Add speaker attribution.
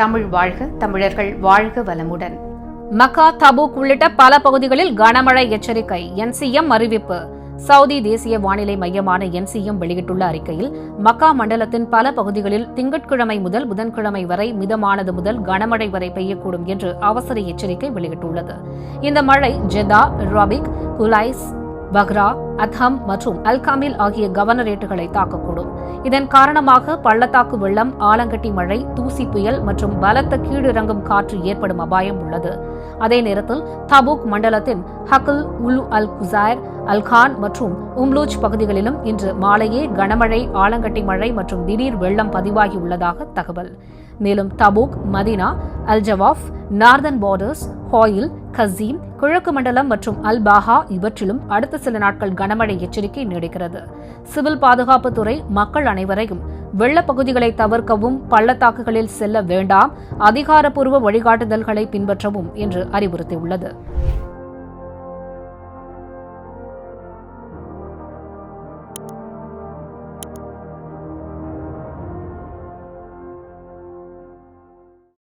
Speaker 1: தமிழ் வாழ்க தமிழர்கள் வாழ்க வளமுடன்.
Speaker 2: மக்கா தபூக் உள்ளிட்ட பல பகுதிகளில் கனமழை எச்சரிக்கை என்சிஎம் அறிவிப்பு. சவுதி தேசிய வானிலை மையமான என்சிஎம் வெளியிட்டுள்ள அறிக்கையில் மக்கா மண்டலத்தின் பல பகுதிகளில் திங்கட்கிழமை முதல் புதன்கிழமை வரை மிதமானது முதல் கனமழை வரை பெய்யக்கூடும் என்று அவசர எச்சரிக்கை வெளியிட்டுள்ளது. இந்த மழை ஜெதா ராபிக் குலைஸ் பக்ரா அத்ஹம் மற்றும் அல்காமில் ஆகிய கவர்னரேட்டுகளை தாக்கக்கூடும். இதன் காரணமாக பள்ளத்தாக்கு வெள்ளம் ஆலங்கட்டி மழை தூசி புயல் மற்றும் பலத்த கீழிறங்கும் காற்று ஏற்படும் அபாயம் உள்ளது. அதே நேரத்தில் தபூக் மண்டலத்தின் ஹக்குல் உலு அல் குசைர் அல்கான் மற்றும் உம்லூஜ் பகுதிகளிலும் இன்று மாலையே கனமழை ஆலங்கட்டி மழை மற்றும் திடீர் வெள்ளம் பதிவாகியுள்ளதாக தகவல். மேலும் Tabuk Medina Al Jawf Northern Borders Hail Qassim கிழக்கு மண்டலம் மற்றும் அல் பாஹா இவற்றிலும் அடுத்த சில நாட்கள் கனமழை எச்சரிக்கை நீடிக்கிறது. சிவில் பாதுகாப்புத் துறை மக்கள் அனைவரையும் வெள்ளப் பகுதிகளை தவிர்க்கவும் பள்ளத்தாக்குகளில் செல்ல வேண்டாம் அதிகாரப்பூர்வ வழிகாட்டுதல்களை பின்பற்றவும் என்று அறிவுறுத்தியுள்ளது.